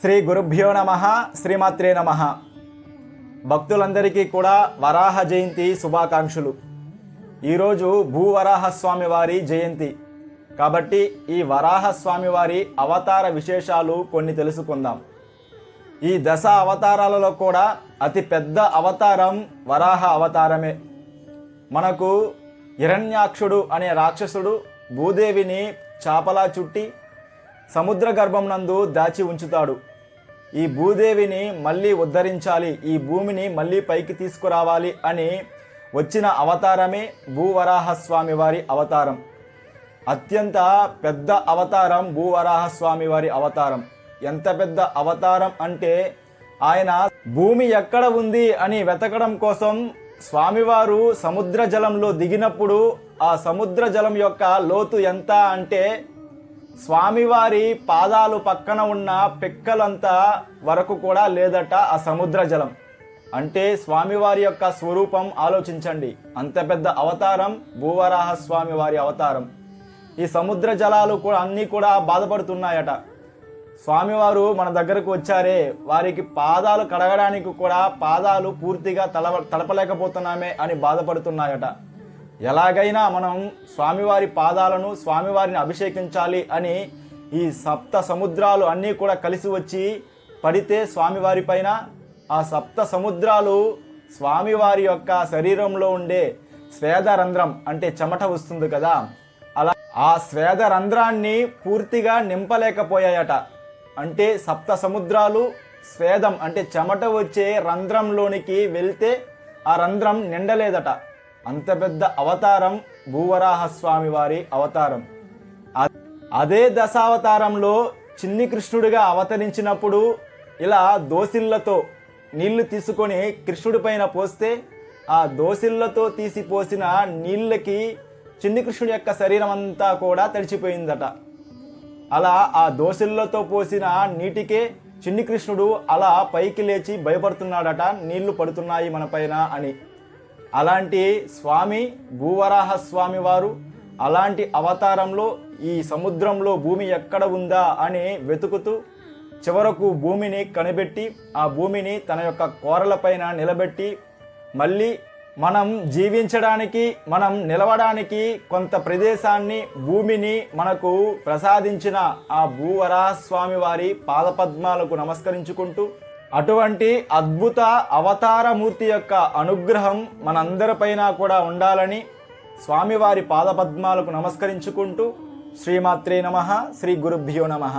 శ్రీ గురుభ్యో నమ శ్రీమాత్రే నమ. భక్తులందరికీ కూడా వరాహ జయంతి శుభాకాంక్షలు. ఈరోజు భూవరాహ స్వామివారి జయంతి. కాబట్టి ఈ వరాహ స్వామివారి అవతార విశేషాలు కొన్ని తెలుసుకుందాం. ఈ దశ అవతారాలలో కూడా అతి పెద్ద అవతారం వరాహ అవతారమే. మనకు హిరణ్యాక్షుడు అనే రాక్షసుడు భూదేవిని చాపలా చుట్టి సముద్ర గర్భం నందు దాచి ఉంచుతాడు. ఈ భూదేవిని మళ్ళీ ఉద్ధరించాలి ఈ భూమిని మళ్ళీ పైకి తీసుకురావాలి అని వచ్చిన అవతారమే భూవరాహస్వామి వారి అవతారం. అత్యంత పెద్ద అవతారం భూవరాహస్వామి వారి అవతారం. ఎంత పెద్ద అవతారం అంటే ఆయన భూమి ఎక్కడ ఉంది అని వెతకడం కోసం స్వామివారు సముద్ర జలంలో దిగినప్పుడు ఆ సముద్ర జలం యొక్క లోతు ఎంత అంటే స్వామివారి పాదాలు పక్కన ఉన్న పిక్కలంతా వరకు కూడా లేదట ఆ సముద్ర జలం. అంటే స్వామివారి యొక్క స్వరూపం ఆలోచించండి. అంత పెద్ద అవతారం భూవరాహ స్వామి వారి అవతారం. ఈ సముద్ర జలాలు కూడా అన్నీ కూడా బాధపడుతున్నాయట. స్వామివారు మన దగ్గరకు వచ్చారే. వారికి పాదాలు కడగడానికి కూడా పాదాలు పూర్తిగా తల తడపలేకపోతున్నామే అని బాధపడుతున్నాయట. ఎలాగైనా మనం స్వామివారి పాదాలను స్వామివారిని అభిషేకించాలి అని ఈ సప్త సముద్రాలు అన్నీ కూడా కలిసి వచ్చి పడితే స్వామివారి పైన ఆ సప్త సముద్రాలు స్వామివారి యొక్క శరీరంలో ఉండే స్వేదరంధ్రం అంటే చెమట వస్తుంది కదా అలా ఆ స్వేద రంధ్రాన్ని పూర్తిగా నింపలేకపోయాయట. అంటే సప్త సముద్రాలు స్వేదం అంటే చెమట వచ్చే రంధ్రంలోనికి వెళ్తే ఆ రంధ్రం నిండలేదట. అంత పెద్ద అవతారం భూవరాహస్వామి వారి అవతారం. అదే దశావతారంలో చిన్ని కృష్ణుడిగా అవతరించినప్పుడు ఇలా దోసిళ్ళతో నీళ్ళు తీసుకొని కృష్ణుడి పైన పోస్తే ఆ దోసిళ్ళతో తీసి పోసిన నీళ్ళకి చిన్ని కృష్ణుడి యొక్క శరీరం అంతా కూడా తడిచిపోయిందట. అలా ఆ దోసిళ్ళతో పోసిన నీటికే చిన్ని కృష్ణుడు అలా పైకి లేచి భయపడుతున్నాడట నీళ్ళు పడుతున్నాయి మన పైన అని. అలాంటి స్వామి భూవరాహ స్వామి వారు అలాంటి అవతారంలో ఈ సముద్రంలో భూమి ఎక్కడ ఉందా అని వెతుకుతూ చివరకు భూమిని కనిపెట్టి ఆ భూమిని తన యొక్క కోరలపైన నిలబెట్టి మళ్ళీ మనం జీవించడానికి మనం నిలవడానికి కొంత ప్రదేశాన్ని భూమిని మనకు ప్రసాదించిన ఆ భూవరాహస్వామి వారి పాదపద్మాలకు నమస్కరించుకుంటూ అటువంటి అద్భుత అవతారమూర్తి యొక్క అనుగ్రహం మనందరిపైన కూడా ఉండాలని స్వామివారి పాదపద్మాలకు నమస్కరించుకుంటూ శ్రీమాత్రే నమ శ్రీ గురుభ్యో నమః.